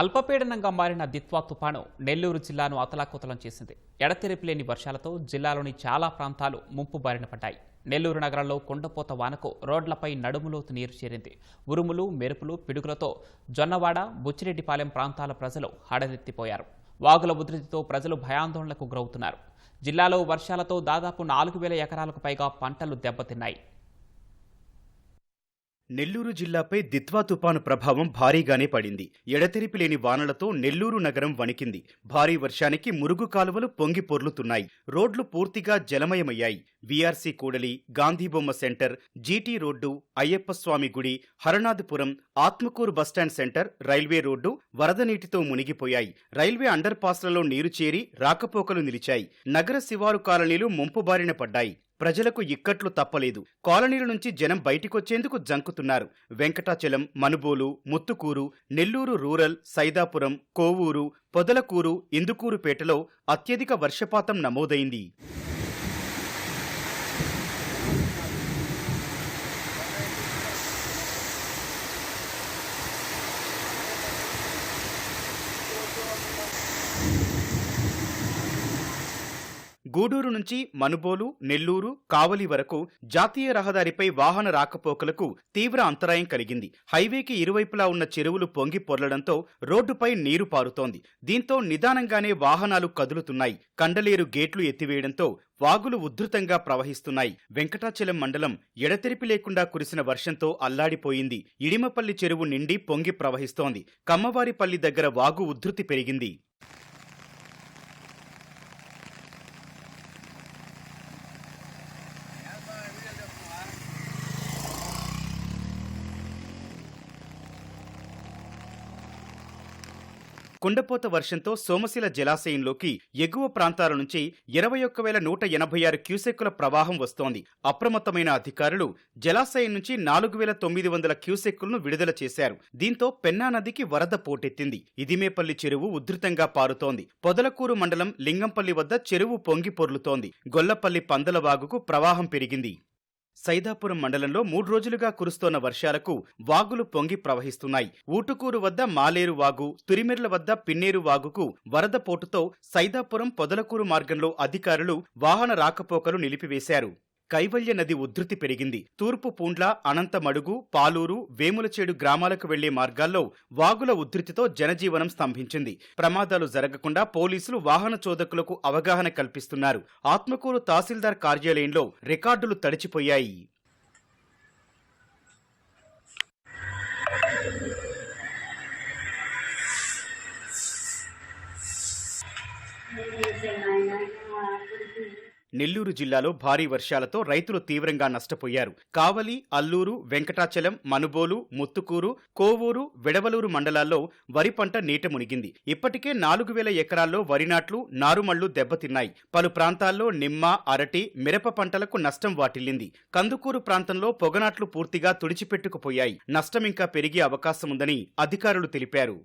అల్పపీడనంగా మారిన దిత్వా తుపాను నెల్లూరు జిల్లాను అతలాకుతలం చేసింది. ఎడతెరిపి లేని వర్షాలతో జిల్లాలోని చాలా ప్రాంతాలు ముంపు బారిన పడ్డాయి. నెల్లూరు నగరంలో కొండపోత వానకు రోడ్లపై నడుములోతు నీరు చేరింది. ఉరుములు మెరుపులు పిడుగులతో జొన్నవాడ బుచ్చిరెడ్డిపాలెం ప్రాంతాల ప్రజలు హడలెత్తిపోయారు. వాగుల ఉధృతితో ప్రజలు భయాందోళనకు గురవుతున్నారు. జిల్లాలో వర్షాలతో దాదాపు నాలుగు వేల ఎకరాలకు పైగా పంటలు దెబ్బతిన్నాయి. నెల్లూరు జిల్లాపై దిత్వా తుపాను ప్రభావం భారీగానే పడింది. ఎడతెరిపి లేని వానలతో నెల్లూరు నగరం వణికింది. భారీ వర్షానికి మురుగు కాలువలు పొంగి పొర్లుతున్నాయి. రోడ్లు పూర్తిగా జలమయమయ్యాయి. వీఆర్సీ కూడలి Gandhibomma centre GT road Ayyappaswamy గుడి Haranathapuram Atmakur bus stand centre railway road వరద నీటితో మునిగిపోయాయి. రైల్వే అండర్ పాస్లలో నీరు చేరి రాకపోకలు నిలిచాయి. నగర శివారు కాలనీలు ముంపు బారిన పడ్డాయి. ప్రజలకు ఇక్కట్లు తప్పలేదు. కాలనీల నుంచి జనం బయటికొచ్చేందుకు జంకుతున్నారు. వెంకటాచలం మనుబోలు ముత్తుకూరు నెల్లూరు రూరల్ సైదాపురం కోవూరు పొదలకూరు ఇందుకూరుపేటలో అత్యధిక వర్షపాతం నమోదైంది. గూడూరు నుంచి మనుబోలు నెల్లూరు కావలి వరకు జాతీయ రహదారిపై వాహన రాకపోకలకు తీవ్ర అంతరాయం కలిగింది. హైవేకి ఇరువైపులా ఉన్న చెరువులు పొంగి పొర్లడంతో రోడ్డుపై నీరు పారుతోంది. దీంతో నిదానంగానే వాహనాలు కదులుతున్నాయి. కండలేరు గేట్లు ఎత్తివేయడంతో వాగులు ఉధృతంగా ప్రవహిస్తున్నాయి. వెంకటాచలం మండలం ఎడతెరిపి లేకుండా కురిసిన వర్షంతో అల్లాడిపోయింది. ఇడిమపల్లి చెరువు నిండి పొంగి ప్రవహిస్తోంది. కమ్మవారిపల్లి దగ్గర వాగు ఉధృతి పెరిగింది. కుండపోత వర్షంతో సోమశిల జలాశయంలోకి ఎగువ ప్రాంతాల నుంచి ఇరవై ఒక్క వేల నూట ఎనభై ఆరు క్యూసెక్కుల ప్రవాహం వస్తోంది. అప్రమత్తమైన అధికారులు జలాశయం నుంచి నాలుగు వేల తొమ్మిది వందల క్యూసెక్కులను విడుదల చేశారు. దీంతో పెన్నా నదికి వరద పోటెత్తింది. ఇదిమేపల్లి చెరువు ఉధృతంగా పారుతోంది. పొదలకూరు మండలం లింగంపల్లి వద్ద చెరువు పొంగి పొర్లుతోంది. గొల్లపల్లి పందలవాగుకు ప్రవాహం పెరిగింది. సైదాపురం మండలంలో మూడు రోజులుగా కురుస్తోన్న వర్షాలకు వాగులు పొంగి ప్రవహిస్తున్నాయి. ఊటుకూరు వద్ద మాలేరు వాగు తురిమెర్ల వద్ద పిన్నేరు వాగుకు వరద పోటుతో సైదాపురం పొదలకూరు మార్గంలో అధికారులు వాహన రాకపోకలు నిలిపివేశారు. కైవల్య నది ఉధృతి పెరిగింది. తూర్పు పూండ్ల అనంతమడుగు పాలూరు వేములచేడు గ్రామాలకు వెళ్ళే మార్గాల్లో వాగుల ఉధృతితో జనజీవనం స్తంభించింది. ప్రమాదాలు జరగకుండా పోలీసులు వాహన చోదకులకు అవగాహన కల్పిస్తున్నారు. ఆత్మకూరు తహసీల్దార్ కార్యాలయంలో రికార్డులు తడిచిపోయాయి. నెల్లూరు జిల్లాలో భారీ వర్షాలతో రైతులు తీవ్రంగా నష్టపోయారు. కావలి అల్లూరు వెంకటాచలం మనుబోలు ముత్తుకూరు కోవూరు విడవలూరు మండలాల్లో వరి పంట నీట మునిగింది. ఇప్పటికే నాలుగు వేల ఎకరాల్లో వరి నాట్లు నారుమళ్ళు దెబ్బతిన్నాయి. పలు ప్రాంతాల్లో నిమ్మ అరటి మిరప పంటలకు నష్టం వాటిల్లింది. కందుకూరు ప్రాంతంలో పొగనాట్లు పూర్తిగా తుడిచిపెట్టుకుపోయాయి. నష్టం ఇంకా పెరిగే అవకాశముందని అధికారులు తెలిపారు.